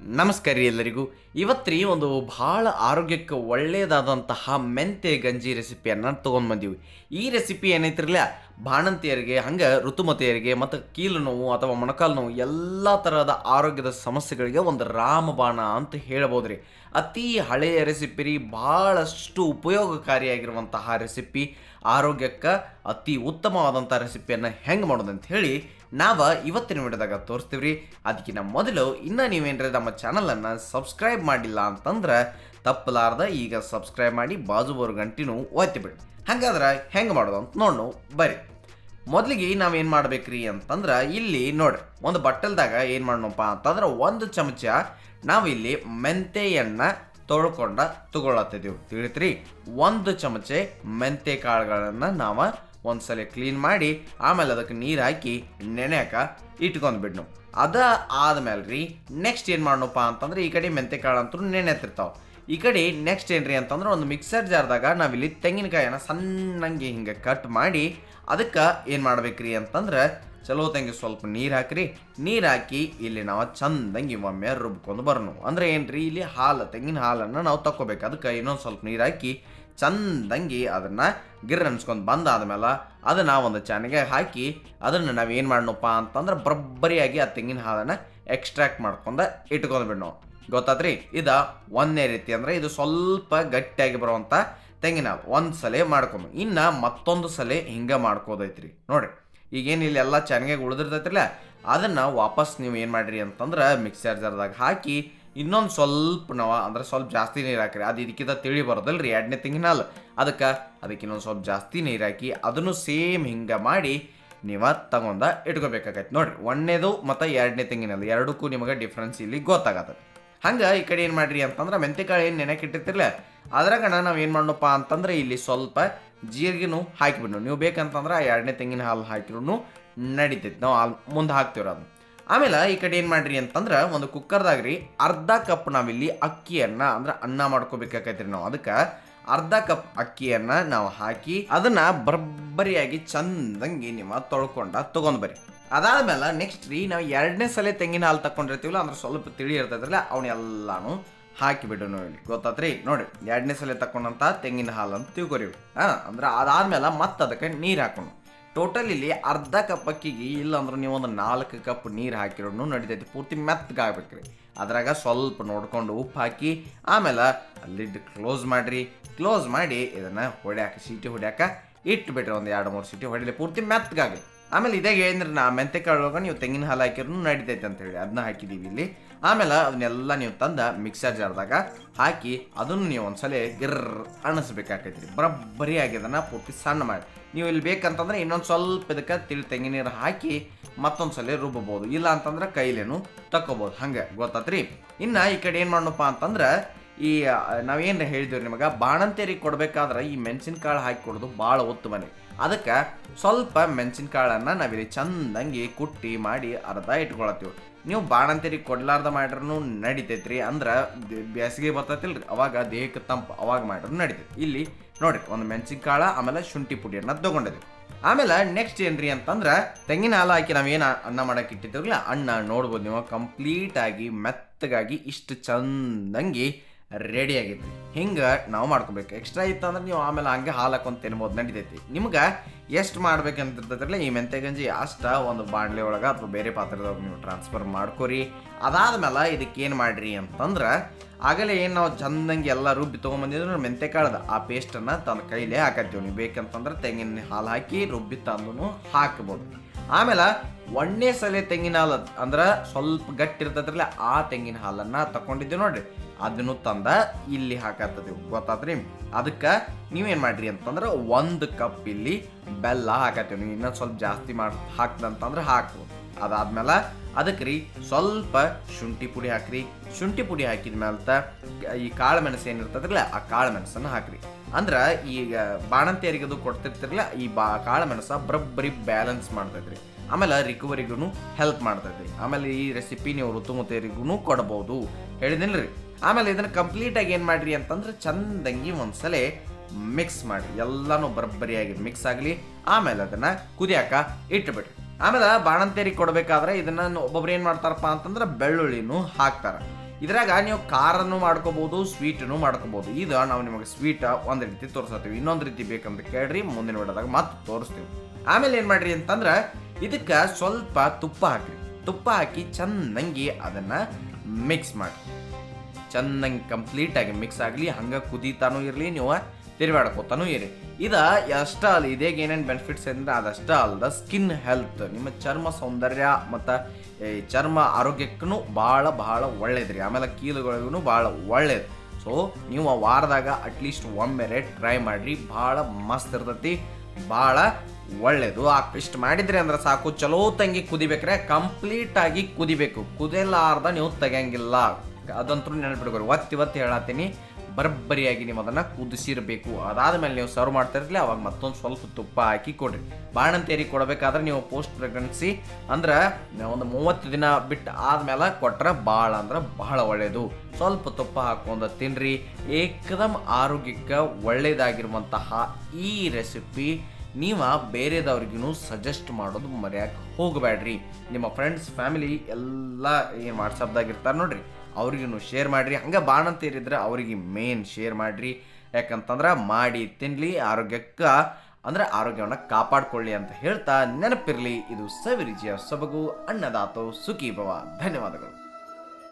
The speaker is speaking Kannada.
ನಮಸ್ಕಾರ ರೀ ಎಲ್ಲರಿಗೂ. ರೀ ಒಂದು ಭಾಳ ಆರೋಗ್ಯಕ್ಕೆ ಒಳ್ಳೆಯದಾದಂತಹ ಮೆಂತೆ ಗಂಜಿ ರೆಸಿಪಿಯನ್ನು ತೊಗೊಂಡು ಬಂದೀವಿ. ಈ ರೆಸಿಪಿ ಏನೈತಿರಲ್ಲ ಬಾಣಂತಿಯರಿಗೆ ಹಂಗೆ ಋತುಮತಿಯರಿಗೆ ಮತ್ತು ಕೀಲು ನೋವು ಅಥವಾ ಮೊಣಕಾಲು ನೋವು ಎಲ್ಲ ಥರದ ಆರೋಗ್ಯದ ಸಮಸ್ಯೆಗಳಿಗೆ ಒಂದು ರಾಮಬಾಣ ಅಂತ ಹೇಳ್ಬೋದು ರೀ ಅತಿ ಹಳೆಯ ರೆಸಿಪಿ ರೀ ಭಾಳಷ್ಟು ಉಪಯೋಗಕಾರಿಯಾಗಿರುವಂತಹ ರೆಸಿಪಿ. ಆರೋಗ್ಯಕ್ಕೆ ಅತಿ ಉತ್ತಮವಾದಂಥ ರೆಸಿಪಿಯನ್ನು ಹೆಂಗೆ ಮಾಡೋದು ಅಂತ ಹೇಳಿ ನಾವು ಇವತ್ತಿನ ವಿಡಿಯೋದಾಗ ತೋರಿಸ್ತೀವಿ ರೀ ಅದಕ್ಕಿಂತ ಮೊದಲು ಇನ್ನೂ ನೀವೇನ್ರಿ ನಮ್ಮ ಚಾನಲನ್ನು ಸಬ್ಸ್ಕ್ರೈಬ್ ಮಾಡಿಲ್ಲ ಅಂತಂದ್ರೆ ತಪ್ಪಲಾರ್ದ ಈಗ ಸಬ್ಸ್ಕ್ರೈಬ್ ಮಾಡಿ ಬಾಜು ಗಂಟಿನೂ ಒತ್ತಿ ಬಿಡಿ ಹಾಗಾದ್ರೆ ಹೆಂಗೆ ಮಾಡೋದು ಅಂತ ನೋಡು ಬರ್ರಿ. ಮೊದಲಿಗೆ ನಾವೇನು ಮಾಡ್ಬೇಕ್ರಿ ಅಂತಂದ್ರೆ ಇಲ್ಲಿ ನೋಡ್ರಿ, ಒಂದು ಬಟ್ಟಲ್ದಾಗ ಏನು ಮಾಡೋಣಪ್ಪ ಅಂತಂದ್ರೆ ಒಂದು ಚಮಚ ನಾವಿಲ್ಲಿ ಮೆಂತೆಯನ್ನು ತೊಳ್ಕೊಂಡ ತಗೊಳತ್ತಿದ್ದೀವಿ ತಿಳಿತ್ರಿ, ಒಂದು ಚಮಚೆ ಮೆಂತೆ ಕಾಳುಗಳನ್ನು ನಾವು ಒಂದ್ಸಲ ಕ್ಲೀನ್ ಮಾಡಿ, ಆಮೇಲೆ ಅದಕ್ಕೆ ನೀರು ಹಾಕಿ ನೆನೆಯಾಕ ಇಟ್ಕೊಂಡು ಬಿಡ್ನು. ಅದ ಆದ್ಮೇಲೆ ರೀ ನೆಕ್ಸ್ಟ್ ಏನು ಮಾಡೋಣಪ್ಪ ಅಂತಂದ್ರೆ ಈ ಕಡೆ ಮೆಂತೆ ಕಾಳು ಅಂತೂ ನೆನೆತಿರ್ತಾವೆ ಈ ಕಡೆ ನೆಕ್ಸ್ಟ್ ಏನ್ರಿ ಅಂತಂದ್ರೆ ಒಂದು ಮಿಕ್ಸರ್ ಜಾರ್ದಾಗ ನಾವಿಲ್ಲಿ ತೆಂಗಿನಕಾಯಿನ ಸಣ್ಣಂಗೆ ಹಿಂಗೆ ಕಟ್ ಮಾಡಿ, ಅದಕ್ಕೆ ಏನು ಮಾಡ್ಬೇಕ್ರಿ ಅಂತಂದ್ರೆ ಚಲೋ ತಂಗಿ, ಸ್ವಲ್ಪ ನೀರು ಹಾಕ್ರಿ. ನೀರು ಹಾಕಿ ಇಲ್ಲಿ ನಾವು ಚಂದಂಗಿ ಒಮ್ಮೆ ರುಬ್ಕೊಂಡು ಬರ್ನು. ಅಂದ್ರೆ ಏನ್ರಿ, ಇಲ್ಲಿ ಹಾಲು, ತೆಂಗಿನ ಹಾಲನ್ನು ನಾವು ತಕ್ಕೋಬೇಕು. ಅದಕ್ಕೆ ಇನ್ನೊಂದು ಸ್ವಲ್ಪ ನೀರು ಹಾಕಿ ಚಂದಂಗಿ ಅದನ್ನು ಗಿರ್ ಅನ್ಸ್ಕೊಂಡು ಬಂದಾದ್ಮೇಲೆ ಅದನ್ನು ಒಂದು ಚಾನಿಗೆ ಹಾಕಿ ಅದನ್ನು ನಾವು ಏನು ಮಾಡೋಣಪ್ಪ ಅಂತಂದ್ರೆ ಬರಬ್ಬರಿಯಾಗಿ ಆ ತೆಂಗಿನ ಹಾಲನ್ನು ಎಕ್ಸ್ಟ್ರಾಕ್ಟ್ ಮಾಡ್ಕೊಂಡು ಇಟ್ಕೊಂಡು ಬಿಡ್ನು. ಗೊತ್ತಾತ್ರಿ? ಇದ ಒಂದೇ ರೀತಿ ಅಂದ್ರೆ ಇದು ಸ್ವಲ್ಪ ಗಟ್ಟಿಯಾಗಿ ಬರುವಂಥ ತೆಂಗಿನ ಹಾಲು. ಒಂದು ಸಲ ಮಾಡ್ಕೊಂಡು. ಇನ್ನು ಮತ್ತೊಂದು ಸಲ ಹಿಂಗೆ ಮಾಡ್ಕೋದೈತ್ರಿ. ನೋಡ್ರಿ. ಈಗೇನು ಇಲ್ಲಿ ಎಲ್ಲ ಚೆನ್ನಾಗಿ ಉಳಿದಿರ್ತೈತಿಲ್ಲ ಅದನ್ನು ವಾಪಸ್ ನೀವು ಏನು ಮಾಡಿರಿ ಅಂತಂದ್ರೆ ಮಿಕ್ಸರ್ ಜಾರ್ದಾಗ ಹಾಕಿ ಇನ್ನೊಂದು ಸ್ವಲ್ಪ ನಾವು ಅಂದ್ರೆ ಸ್ವಲ್ಪ ಜಾಸ್ತಿ ನೀರು ಹಾಕ್ರಿ. ಅದು ಇದಕ್ಕಿಂತ ತಿಳಿ ಬರೋದಲ್ಲ ರೀ ಎರಡನೇ ತಿಂಗಿನಲ್ಲ ಅದಕ್ಕೆ ಅದಕ್ಕೆ ಇನ್ನೊಂದು ಸ್ವಲ್ಪ ಜಾಸ್ತಿ ನೀರು ಹಾಕಿ ಅದನ್ನು ಸೇಮ್ ಹಿಂಗೆ ಮಾಡಿ ನೀವು ತಗೊಂಡ ಇಟ್ಕೋಬೇಕಾಗೈತೆ ನೋಡಿರಿ. ಒಂದನೇದು ಮತ್ತು ಎರಡನೇ ತೆಂಗಿನ ಎರಡಕ್ಕೂ ನಿಮಗೆ ಡಿಫ್ರೆನ್ಸ್ ಇಲ್ಲಿ ಗೊತ್ತಾಗತ್ತೆ ಹಂಗೆ ಈ ಕಡೆ ಏನು ಮಾಡ್ರಿ ಅಂತಂದ್ರೆ ಮೆಂತೆಕಾಳು ಏನು ನೆನೆಕಿಟ್ಟಿರ್ತಿರ್ಲ ಅದ್ರಾಗ ನಾವು ಏನು ಮಾಡೋಣಪ್ಪ ಅಂತಂದ್ರೆ ಇಲ್ಲಿ ಸ್ವಲ್ಪ ಜೀರಿಗೆನೂ ಹಾಕಿಬಿಡೋಣ ನೀವು ಬೇಕಂತಂದ್ರೆ ಆ ಎರಡನೇ ತೆಂಗಿನ ಹಾಲು ಹಾಕಿರೂ ನಡೀತೈತಿ. ನಾವು ಹಾಲು ಮುಂದೆ ಹಾಕ್ತೀವ್ರಿ ಅದನ್ನು. ಆಮೇಲೆ ಈ ಕಡೆ ಏನು ಮಾಡ್ರಿ ಅಂತಂದ್ರೆ ಒಂದು ಕುಕ್ಕರ್ದಾಗ ರೀ ಅರ್ಧ ಕಪ್ ನಾವಿಲ್ಲಿ ಅಕ್ಕಿಯನ್ನು ಅಂದ್ರೆ ಅನ್ನ ಮಾಡ್ಕೋಬೇಕಾಕೈತ್ರಿ ನಾವು. ಅದಕ್ಕೆ ಅರ್ಧ ಕಪ್ ಅಕ್ಕಿಯನ್ನು ನಾವು ಹಾಕಿ ಅದನ್ನ ಬರಬ್ಬರಿಯಾಗಿ ಚಂದಂಗೆ ನಿಮ್ಮ ತೊಳ್ಕೊಂಡ ತೊಗೊಂಡು ಬರ್ರಿ. ಅದಾದ್ಮೇಲೆ ನೆಕ್ಸ್ಟ್ ರೀ ನಾವು ಎರಡನೇ ಸಲ ತೆಂಗಿನ ಹಾಲು ತಕೊಂಡಿರ್ತೀವಲ್ಲ, ಅಂದ್ರೆ ಸ್ವಲ್ಪ ತಿಳಿ ಇರ್ತೈತ್ರಲ್ಲ ಅವನ್ನೆಲ್ಲಾನು ಹಾಕಿಬಿಡು ನೋಡಿ. ಗೊತ್ತಾತ್ರಿ? ನೋಡಿ, ಎರಡನೇ ಸಲ ತಕೊಂಡಂತ ತೆಂಗಿನ ಅಂತ ತಿಳ್ಕೊರಿ. ಹಾಂ, ಅಂದ್ರೆ ಅದಾದ್ಮೇಲೆ ಮತ್ತೆ ಅದಕ್ಕೆ ನೀರು ಹಾಕೋಣ. ಟೋಟಲ್ ಇಲ್ಲಿ ಅರ್ಧ ಕಪ್ ಅಕ್ಕಿಗೆ ಇಲ್ಲಾಂದ್ರೆ ನೀವು ಒಂದು ನಾಲ್ಕು ಕಪ್ ನೀರು ಹಾಕಿರೋನು ನಡಿತೈತಿ. ಪೂರ್ತಿ ಮೆತ್ತಗಾಗ್ಬೇಕ್ರಿ ಅದ್ರಾಗ ಸ್ವಲ್ಪ ನೋಡ್ಕೊಂಡು ಉಪ್ಪು ಹಾಕಿ, ಆಮೇಲೆ ಲಿಡ್ ಕ್ಲೋಸ್ ಮಾಡಿರಿ. ಕ್ಲೋಸ್ ಮಾಡಿ ಇದನ್ನು ಹೊಡ್ಯಾಕ, ಸೀಟಿ ಹೊಡ್ಯಾಕ ಇಟ್ಬಿಟ್ರಿ ಒಂದು ಎರಡು ಮೂರು ಸೀಟಿ ಹೊಡಿಲಿ ಪೂರ್ತಿ ಮೆತ್ತಗಾಗಿ ಆಮೇಲೆ ಇದೇ ಹೇಳಿದ್ರೆ ನಾ ಮೆಂತೆ ಕಾಳೊಳಗೆ ನೀವು ತೆಂಗಿನ ಹಾಲು ಹಾಕಿರೂ ನಡಿತೈತೆ ಅಂತ ಹೇಳಿ. ಅದನ್ನ ಹಾಕಿದೀವಿ ಇಲ್ಲಿ. ಆಮೇಲೆ ಅದನ್ನೆಲ್ಲ ನೀವು ತಂದ ಮಿಕ್ಸರ್ ಜಾರ್ದಾಗ ಹಾಕಿ ಅದನ್ನು ನೀವು ಒಂದ್ಸಲ ಗಿರ್ ರೀ ಬರಬ್ಬರಿ ಆಗಿದನ್ನ ಪೂರ್ತಿ ಸಣ್ಣ ಮಾಡಿ. ನೀವು ಇಲ್ಲಿ ಬೇಕಂತಂದ್ರೆ ಇನ್ನೊಂದು ಸ್ವಲ್ಪ ಇದಕ್ಕೆ ತಿಳಿ ತೆಂಗಿನ ನೀರು ಹಾಕಿ ಮತ್ತೊಂದು ರುಬ್ಬಬಹುದು. ಇಲ್ಲ ಅಂತಂದ್ರೆ ಕೈಲೇನು ತಕ್ಕೋಬೋದು ಹಂಗೆ ಗೊತ್ತಾತ್ರಿ? ಇನ್ನು ಈ ಕಡೆ ಏನು ಮಾಡೋಣಪ್ಪ ಅಂತಂದ್ರೆ ಈ ನಾವೇನು ಹೇಳಿದ್ವಿ ನಿಮಗೆ? ಬಾಣಂತಿಯರಿಗೆ ಕೊಡಬೇಕಾದ್ರೆ ಈ ಮೆಣಸಿನಕಾಳು ಹಾಕಿ ಕೊಡೋದು ಭಾಳ ಉತ್ತಮನೇ ಅದಕ್ಕೆ ಸ್ವಲ್ಪ ಮೆಣಸಿನಕಾಳನ್ನು ನಾವಿಲ್ಲಿ ಚಂದಂಗಿ ಕುಟ್ಟಿ ಮಾಡಿ ಅರ್ಧ ಇಟ್ಕೊಳತ್ತೀವಿ. ನೀವು ಬಾಣಂತಿಯರಿಗೆ ಕೊಡ್ಲಾರ್ದ ಮಾಡ್ರೂ ರೀ ಅಂದ್ರೆ ಬೇಸಿಗೆ ಬರ್ತೈತಿಲ್ರಿ. ಅವಾಗ ದೇಹಕ್ಕೆ ತಂಪು ಅವಾಗ ಮಾಡ್ರೂ ನಡಿತೈತಿ. ಇಲ್ಲಿ ನೋಡಿ ಒಂದು ಮೆಣಸಿನಕಾಳ, ಆಮೇಲೆ ಶುಂಠಿ ಪುಡಿಯನ್ನು ತಗೊಂಡಿದ್ವಿ. ಆಮೇಲೆ ನೆಕ್ಸ್ಟ್ ಏನ್ರಿ ಅಂತಂದ್ರೆ ತೆಂಗಿನ ಹಾಲು ಹಾಕಿ ನಾವೇನು ಅನ್ನ ಮಾಡಕ್ಕೆ ಇಟ್ಟಿದ್ದೀವಿ ಅಣ್ಣ ನೋಡ್ಬೋದು ನೀವು. ಕಂಪ್ಲೀಟ್ ಆಗಿ ಮೆತ್ತಗಾಗಿ ಇಷ್ಟು ಚಂದಂಗಿ ರೆಡಿ ಆಗೈತಿ ಹಿಂಗೆ ನಾವು ಮಾಡ್ಕೊಬೇಕು. ಎಕ್ಸ್ಟ್ರಾ ಇತ್ತು ಅಂದ್ರೆ ನೀವು ಆಮೇಲೆ ಹಂಗೆ ಹಾಲು ಹಾಕೊಂಡು ತಿನ್ಬೋದು. ನಡಿತೈತಿ. ನಿಮ್ಗೆ ಎಷ್ಟು ಮಾಡ್ಬೇಕಂತಿರ್ತೈತ್ರಲ್ಲ ಈ ಮೆಂತೆ ಗಂಜಿ ಅಷ್ಟ ಒಂದು ಬಾಣಲೆ ಒಳಗೆ ಅಥವಾ ಬೇರೆ ಪಾತ್ರದೊಳಗೆ ನೀವು ಟ್ರಾನ್ಸ್ಫರ್ ಮಾಡ್ಕೊರಿ. ಅದಾದ್ಮೇಲೆ ಇದಕ್ಕೆ ಏನು ಮಾಡ್ರಿ ಅಂತಂದ್ರೆ, ಆಗಲೇ ಏನು ನಾವು ಚಂದಂಗೆ ಎಲ್ಲ ರುಬ್ಬಿ ತೊಗೊಂಬಂದಿದ್ರು ಮೆಂತೆ ಕಾಳದ, ಆ ಪೇಸ್ಟನ್ನು ತನ್ನ ಕೈಲೇ ಹಾಕತ್ತೀವಿ. ನೀವು ಬೇಕಂತಂದ್ರೆ ತೆಂಗಿನ ಹಾಲು ಹಾಕಿ ರುಬ್ಬಿ ತಂದು ಹಾಕ್ಬೋದು. ಆಮೇಲೆ ಒಣ್ಣೆ ಸಲೆ ತೆಂಗಿನ ಹಾಲು ಅಂದ್ರೆ ಸ್ವಲ್ಪ ಗಟ್ಟಿ ಇರ್ತದ್ರಲ್ಲ ಆ ತೆಂಗಿನ ಹಾಲನ್ನು ತಗೊಂಡಿದ್ದೀವಿ ನೋಡ್ರಿ. ಅದನ್ನು ತಂದ ಇಲ್ಲಿ ಹಾಕತ್ತದೀವಿ ಗೊತ್ತಾತ್ರಿ? ಅದಕ್ಕೆ ನೀವೇನು ಮಾಡ್ರಿ ಅಂತಂದ್ರೆ ಒಂದು ಕಪ್ ಇಲ್ಲಿ ಬೆಲ್ಲ ಹಾಕತ್ತೀವಿ ನೀವು ಇನ್ನೊಂದು ಸ್ವಲ್ಪ ಜಾಸ್ತಿ ಮಾಡಿ, ಹಾಕ್ದಂತಂದ್ರೆ ಹಾಕು. ಅದಾದ್ಮೇಲೆ ಅದಕ್ಕೆ ರೀ ಸ್ವಲ್ಪ ಶುಂಠಿ ಪುಡಿ ಹಾಕ್ರಿ. ಶುಂಠಿ ಪುಡಿ ಹಾಕಿದ ಮೇಲೆ ಈ ಕಾಳು ಮೆಣಸು ಏನಿರ್ತದ್ರಲ್ಲ ಆ ಕಾಳು ಮೆಣಸನ್ನು ಹಾಕ್ರಿ. ಅಂದ್ರೆ ಈಗ ಬಾಣಂತಿಯರಿಗೆ ಅದು ಕೊಡ್ತಿರ್ತಿರಲ್ಲ, ಈ ಬಾ, ಕಾಳು ಮೆಣಸ ಬರಬ್ಬರಿ ಬ್ಯಾಲೆನ್ಸ್ ಮಾಡ್ತೈತ್ರಿ. ಆಮೇಲೆ ರಿಕವರಿಗೂ ಹೆಲ್ಪ್ ಮಾಡ್ತೈತಿ ಆಮೇಲೆ ಈ ರೆಸಿಪಿ ನೀವು ಋತುಮುತೆಯರಿಗೂ ಕೊಡ್ಬೋದು. ರೀ ಆಮೇಲೆ ಇದನ್ನು ಕಂಪ್ಲೀಟಾಗಿ ಏನು ಮಾಡ್ರಿ ಅಂತಂದ್ರೆ ಚಂದಂಗಿ ಒಂದ್ಸಲ ಮಿಕ್ಸ್ ಮಾಡಿ, ಎಲ್ಲನೂ ಬರಬ್ಬರಿಯಾಗಿ ಮಿಕ್ಸ್ ಆಗಲಿ, ಆಮೇಲೆ ಅದನ್ನು ಕುದಿಯಾಕ ಇಟ್ಬಿಡ್ರಿ. ಆಮೇಲೆ ಬಾಣಂತೇರಿ ಕೊಡಬೇಕಾದ್ರೆ ಇದನ್ನ ಒಬ್ಬೊಬ್ರು ಏನು ಮಾಡ್ತಾರಪ್ಪ ಅಂತಂದ್ರೆ ಬೆಳ್ಳುಳ್ಳಿನೂ ಹಾಕ್ತಾರೆ. ಇದ್ರಾಗ ನೀವು ಖಾರನ್ನು ಮಾಡ್ಕೋಬಹುದು ಸ್ವೀಟನ್ನು ಮಾಡ್ಕೋಬಹುದು ಇದು ನಾವು ನಿಮಗೆ ಸ್ವೀಟ್ ಒಂದು ರೀತಿ ತೋರಿಸ್ತೀವಿ ಇನ್ನೊಂದು ರೀತಿ ಬೇಕಂತ ಕೇಳ್ರಿ, ಮುಂದಿನ ವಿಡದಾಗ ಮತ್ತೆ ತೋರಿಸ್ತೀವಿ. ಆಮೇಲೆ ಏನು ಮಾಡ್ರಿ ಅಂತಂದ್ರೆ ಇದಕ್ಕೆ ಸ್ವಲ್ಪ ತುಪ್ಪ ಹಾಕ್ರಿ. ತುಪ್ಪ ಹಾಕಿ ಚೆನ್ನಾಗಿ ಅದನ್ನ ಮಿಕ್ಸ್ ಮಾಡಿ. ಚೆನ್ನಾಗಿ ಕಂಪ್ಲೀಟ್ ಆಗಿ ಮಿಕ್ಸ್ ಆಗಲಿ, ಹಂಗೆ ಕುದೀತಾನೂ ಇರಲಿ, ನೀವು ತಿರುಗಾಡ್ಕೋತಾನೂ ಇರಿ. ಇದು ಅಷ್ಟೇ ಅಲ್ಲ ಇದೇಗ ಏನೇನು ಬೆನಿಫಿಟ್ಸ್ ಅಂದ್ರೆ ಅದಷ್ಟ ಅಲ್ಲದ ಸ್ಕಿನ್ ಹೆಲ್ತ್ ನಿಮ್ಮ ಚರ್ಮ ಸೌಂದರ್ಯ ಮತ್ತು ಚರ್ಮ ಆರೋಗ್ಯಕ್ಕೂ ಭಾಳ ಭಾಳ ಒಳ್ಳೇದ್ರಿ ಆಮೇಲೆ ಕೀಲುಗಳಿಗೂ ಭಾಳ ಒಳ್ಳೇದು. ಸೊ ನೀವು ಆ ವಾರದಾಗ ಅಟ್ಲೀಸ್ಟ್ ರೇಟ್ ಟ್ರೈ ಮಾಡ್ರಿ. ಭಾಳ ಮಸ್ತ್ ಇರ್ತೈತಿ, ಭಾಳ ಒಳ್ಳೇದು. ಆ ಇಷ್ಟು ಮಾಡಿದ್ರಿ ಅಂದ್ರೆ ಸಾಕು. ಚಲೋ ತಂಗಿ ಕುದಿಬೇಕ್ರೆ ಕಂಪ್ಲೀಟ್ ಆಗಿ ಕುದಿಬೇಕು. ಕುದಿಲಾರ್ದ ನೀವು ತೆಗಿಯಂಗಿಲ್ಲ. ಅದಂತೂ ನೆನಪಿಡ್ಬೇಕು ಒತ್ತಿ ಒತ್ತಿ ಹೇಳತ್ತೀನಿ ಬರಬ್ಬರಿಯಾಗಿ ನೀವು ಅದನ್ನು ಕುದಿಸಿರಬೇಕು. ಅದಾದ ಮೇಲೆ ನೀವು ಸರ್ವ್ ಮಾಡ್ತಾ ಇರಲಿ ಅವಾಗ ಮತ್ತೊಂದು ಸ್ವಲ್ಪ ತುಪ್ಪ ಹಾಕಿ ಕೊಡ್ರಿ. ಬಾಣಂತೇರಿ ಕೊಡಬೇಕಾದ್ರೆ ನೀವು ಪೋಸ್ಟ್ ಪ್ರೆಗ್ನೆನ್ಸಿ ಅಂದ್ರೆ ಒಂದು ಮೂವತ್ತು ದಿನ ಬಿಟ್ಟು ಆದ್ಮೇಲೆ ಕೊಟ್ರೆ ಭಾಳ ಅಂದ್ರೆ ಬಹಳ ಒಳ್ಳೆಯದು ಸ್ವಲ್ಪ ತುಪ್ಪ ಹಾಕೊಂಡು ತಿನ್ರಿ. ಏಕದಮ್ ಆರೋಗ್ಯಕ್ಕೆ ಒಳ್ಳೆಯದಾಗಿರುವಂತಹ ಈ ರೆಸಿಪಿ ನೀವು ಬೇರೆದವ್ರಿಗೂ ಸಜೆಸ್ಟ್ ಮಾಡೋದು ಮರ್ಯಾಕೆ ಹೋಗಬೇಡ್ರಿ ನಿಮ್ಮ ಫ್ರೆಂಡ್ಸ್ ಫ್ಯಾಮಿಲಿ ಎಲ್ಲ ಏನು ವಾಟ್ಸಪ್ದಾಗ ಇರ್ತಾರೆ ನೋಡ್ರಿ. ಅವ್ರಿಗೂ ಶೇರ್ ಮಾಡಿರಿ. ಹಂಗೆ ಬಾಣಂತೀರಿದ್ರೆ ಅವರಿಗೆ ಮೇನ್ ಶೇರ್ ಮಾಡಿರಿ. ಯಾಕಂತಂದ್ರೆ ಮಾಡಿ ತಿನ್ಲಿ, ಆರೋಗ್ಯಕ್ಕೆ, ಅಂದ್ರೆ ಆರೋಗ್ಯವನ್ನು ಕಾಪಾಡಿಕೊಳ್ಳಿ ಅಂತ ಹೇಳ್ತಾ ನೆನಪಿರಲಿ. ಇದು ಸವಿರುಚಿಯ ಸೊಬಗು, ಅನ್ನದಾತೋ ಸುಖಿ ಭವ ಧನ್ಯವಾದಗಳು.